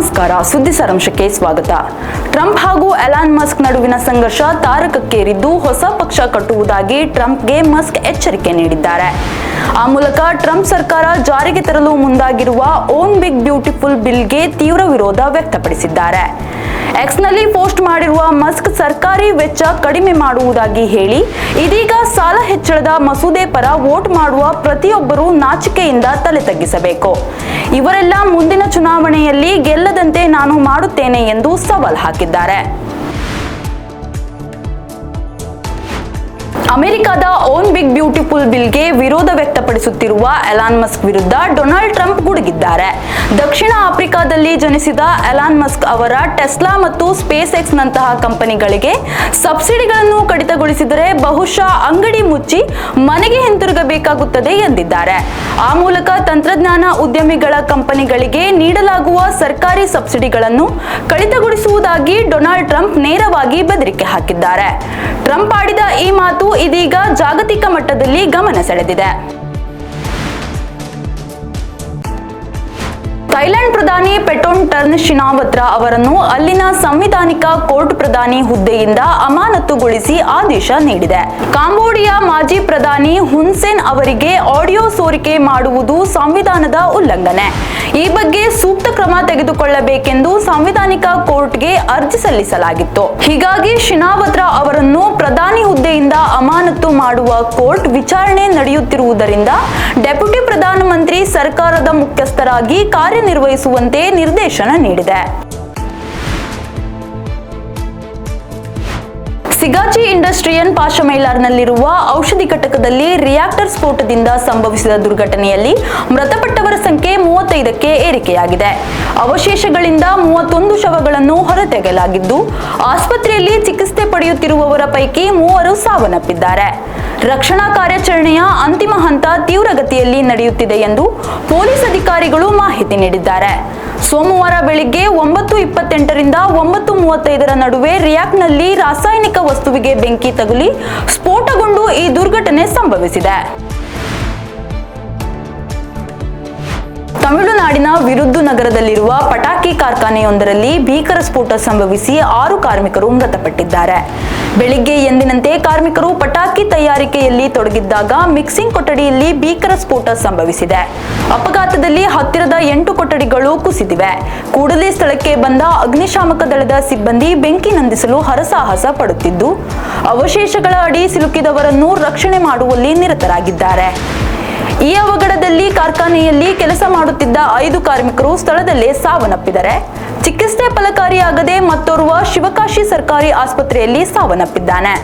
ನಮಸ್ಕಾರ. ಸುದ್ದಿ ಸಾರಾಂಶಕ್ಕೆ ಸ್ವಾಗತ. ಟ್ರಂಪ್ ಹಾಗೂ ಎಲಾನ್ ಮಸ್ಕ್ ನಡುವಿನ ಸಂಘರ್ಷ ತಾರಕಕ್ಕೇರಿದ್ದು ಹೊಸ ಪಕ್ಷ ಕಟ್ಟುವುದಾಗಿ ಟ್ರಂಪ್ಗೆ ಮಸ್ಕ್ ಎಚ್ಚರಿಕೆ ನೀಡಿದ್ದಾರೆ. ಆ ಮೂಲಕ ಟ್ರಂಪ್ ಸರ್ಕಾರ ಜಾರಿಗೆ ತರಲು ಮುಂದಾಗಿರುವ ಓನ್ ಬಿಗ್ ಬ್ಯೂಟಿಫುಲ್ ಬಿಲ್ಗೆ ತೀವ್ರ ವಿರೋಧ ವ್ಯಕ್ತಪಡಿಸಿದ್ದಾರೆ. ಎಕ್ಸ್ನಲ್ಲಿ ಪೋಸ್ಟ್ ಮಾಡಿರುವ ಮಸ್ಕ್ ಸರ್ಕಾರಿ ವೆಚ್ಚ ಕಡಿಮೆ ಮಾಡುವುದಾಗಿ ಹೇಳಿ, ಇದೀಗ ಸಾಲ ಹೆಚ್ಚಳದ ಮಸೂದೆ ಪರ ವೋಟ್ ಮಾಡುವ ಪ್ರತಿಯೊಬ್ಬರೂ ನಾಚಿಕೆಯಿಂದ ತಲೆ ತಗ್ಗಿಸಬೇಕು. ಇವರೆಲ್ಲ ಮುಂದಿನ ಚುನಾವಣೆಯಲ್ಲಿ ಗೆಲ್ಲದಂತೆ ನಾನು ಮಾಡುತ್ತೇನೆ ಎಂದು ಸವಾಲ್ ಹಾಕಿದ್ದಾರೆ. ಅಮೆರಿಕದ ಓನ್ ಬಿಗ್ ಬಿಲ್ಗೆ ವಿರೋಧ ವ್ಯಕ್ತಪಡಿಸುತ್ತಿರುವ ಎಲಾನ್ ಮಸ್ಕ್ ವಿರುದ್ಧ ಡೊನಾಲ್ಡ್ ಟ್ರಂಪ್ ಗುಡುಗಿದ್ದಾರೆ. ದಕ್ಷಿಣ ಆಫ್ರಿಕಾದಲ್ಲಿ ಜನಿಸಿದ ಎಲಾನ್ ಮಸ್ಕ್ ಅವರ ಟೆಸ್ಲಾ ಮತ್ತು ಸ್ಪೇಸ್ ಎಕ್ಸ್ ನಂತಹ ಕಂಪನಿಗಳಿಗೆ ಸಬ್ಸಿಡಿಗಳನ್ನು ಕಡಿತಗೊಳಿಸಿದರೆ ಬಹುಶಃ ಅಂಗಡಿ ಮುಚ್ಚಿ ಮನೆಗೆ ಹಿಂತಿರುಗಬೇಕಾಗುತ್ತದೆ ಎಂದಿದ್ದಾರೆ. ಆ ಮೂಲಕ ತಂತ್ರಜ್ಞಾನ ಉದ್ಯಮಿಗಳ ಕಂಪನಿಗಳಿಗೆ ನೀಡಲಾಗುವ ಸರ್ಕಾರಿ ಸಬ್ಸಿಡಿಗಳನ್ನು ಕಡಿತಗೊಳಿಸುವುದಾಗಿ ಡೊನಾಲ್ಡ್ ಟ್ರಂಪ್ ನೇರವಾಗಿ ಬೆದರಿಕೆ ಹಾಕಿದ್ದಾರೆ. ಟ್ರಂಪ್ ಆಡಿದ ಈ ಮಾತು ಇದೀಗ ಜಾಗತಿಕ ಮಟ್ಟದಲ್ಲಿ ಗಮನ ಸೆಳೆದಿದೆ. ಥೈಲ್ಯಾಂಡ್ ಪ್ರಧಾನಿ ಪೆಟೋನ್ ಟರ್ನ್ ಶಿನಾವತ್ರ ಅವರನ್ನು ಅಲ್ಲಿನ ಸಂವಿಧಾನಿಕ ಕೋರ್ಟ್ ಪ್ರಧಾನಿ ಹುದ್ದೆಯಿಂದ ಅಮಾನತುಗೊಳಿಸಿ ಆದೇಶ ನೀಡಿದೆ. ಕಾಂಬೋಡಿಯಾ ಮಾಜಿ ಪ್ರಧಾನಿ ಹುನ್ಸೆನ್ ಅವರಿಗೆ ಆಡಿಯೋ ಸೋರಿಕೆ ಮಾಡುವುದು ಸಂವಿಧಾನದ ಉಲ್ಲಂಘನೆ. ಈ ಬಗ್ಗೆ ಸೂಕ್ತ ಕ್ರಮ ತೆಗೆದುಕೊಳ್ಳಬೇಕೆಂದು ಸಂವಿಧಾನಿಕ ಕೋರ್ಟ್ಗೆ ಅರ್ಜಿ ಸಲ್ಲಿಸಲಾಗಿತ್ತು. ಹೀಗಾಗಿ ಶಿನಾವತ್ರ ಅವರನ್ನು ಪ್ರಧಾನಿ ಹುದ್ದೆಯಿಂದ ಅಮಾನತು ಮಾಡುವ ಕೋರ್ಟ್ ವಿಚಾರಣೆ ನಡೆಯುತ್ತಿರುವುದರಿಂದ ಡೆಪ್ಯೂಟಿ ಪ್ರಧಾನಮಂತ್ರಿ ಸರ್ಕಾರದ ಮುಖ್ಯಸ್ಥರಾಗಿ ಕಾರ್ಯನಿರ್ವಹಿಸುವಂತೆ ನಿರ್ದೇಶನ ನೀಡಿದೆ. ಸಿಗಾಚಿ ಇಂಡಸ್ಟ್ರಿಯನ್ ಪಾಶಮೈಲಾರ್ನಲ್ಲಿರುವ ಔಷಧಿ ಘಟಕದಲ್ಲಿ ರಿಯಾಕ್ಟರ್ ಸ್ಫೋಟದಿಂದ ಸಂಭವಿಸಿದ ದುರ್ಘಟನೆಯಲ್ಲಿ ಮೃತಪಟ್ಟವರ ಸಂಖ್ಯೆ ಮೂವತ್ತೈದಕ್ಕೆ ಏರಿಕೆಯಾಗಿದೆ. ಅವಶೇಷಗಳಿಂದ ಮೂವತ್ತೊಂದು ಶವಗಳನ್ನು ಹೊರತೆಗೆಯಲಾಗಿದ್ದು, ಆಸ್ಪತ್ರೆಯಲ್ಲಿ ಚಿಕಿತ್ಸೆ ಪಡೆಯುತ್ತಿರುವವರ ಪೈಕಿ ಮೂವರು ಸಾವನ್ನಪ್ಪಿದ್ದಾರೆ. ರಕ್ಷಣಾ ಕಾರ್ಯಾಚರಣೆಯ ಅಂತಿಮ ಹಂತ ತೀವ್ರಗತಿಯಲ್ಲಿ ನಡೆಯುತ್ತಿದೆ ಎಂದು ಪೊಲೀಸ್ ಅಧಿಕಾರಿಗಳು ಮಾಹಿತಿ ನೀಡಿದ್ದಾರೆ. ಸೋಮವಾರ ಬೆಳಿಗ್ಗೆ ಒಂಬತ್ತು ಇಪ್ಪತ್ತೆಂಟರಿಂದ ಒಂಬತ್ತು ಮೂವತ್ತೈದರ ನಡುವೆ ರಿಯಾಕ್ಟ್ನಲ್ಲಿ ರಾಸಾಯನಿಕ ವಸ್ತುವಿಗೆ ಬೆಂಕಿ ತಗುಲಿ ಸ್ಫೋಟಗೊಂಡು ಈ ದುರ್ಘಟನೆ ಸಂಭವಿಸಿದೆ. ತಮಿಳುನಾಡಿನ ವಿರುದ್ಧ ನಗರದಲ್ಲಿರುವ ಪಟಾಕಿ ಕಾರ್ಖಾನೆಯೊಂದರಲ್ಲಿ ಭೀಕರ ಸ್ಫೋಟ ಸಂಭವಿಸಿ ಆರು ಕಾರ್ಮಿಕರು ಮೃತಪಟ್ಟಿದ್ದಾರೆ. ಬೆಳಿಗ್ಗೆ ಎಂದಿನಂತೆ ಕಾರ್ಮಿಕರು ಪಟಾಕಿ ತಯಾರಿಕೆಯಲ್ಲಿ ತೊಡಗಿದ್ದಾಗ ಮಿಕ್ಸಿಂಗ್ ಕೊಠಡಿಯಲ್ಲಿ ಭೀಕರ ಸ್ಫೋಟ ಸಂಭವಿಸಿದೆ. ಅಪಘಾತದಲ್ಲಿ ಹತ್ತಿರದ ಎಂಟು ಕೊಠಡಿಗಳು ಕುಸಿದಿವೆ. ಕೂಡಲೇ ಸ್ಥಳಕ್ಕೆ ಬಂದ ಅಗ್ನಿಶಾಮಕ ದಳದ ಸಿಬ್ಬಂದಿ ಬೆಂಕಿ ನಂದಿಸಲು ಹರಸಾಹಸ ಪಡುತ್ತಿದ್ದು, ಅವಶೇಷಗಳ ಅಡಿ ಸಿಲುಕಿದವರನ್ನು ರಕ್ಷಣೆ ಮಾಡುವಲ್ಲಿ ನಿರತರಾಗಿದ್ದಾರೆ. ಈ ಅವಘಡದಲ್ಲಿ ಕಾರ್ಖಾನೆಯಲ್ಲಿ ಕೆಲಸ ಮಾಡುತ್ತಿದ್ದ ಐದು ಕಾರ್ಮಿಕರು ಸ್ಥಳದಲ್ಲೇ ಸಾವನ್ನಪ್ಪಿದ್ದಾರೆ. ಚಿಕಿತ್ಸೆ ಫಲಕಾರಿಯಾಗದೆ ಮತ್ತೋರ್ವ ಶಿವಕಾಶಿ ಸರ್ಕಾರಿ ಆಸ್ಪತ್ರೆಯಲ್ಲಿ ಸಾವನ್ನಪ್ಪಿದ್ದಾನೆ.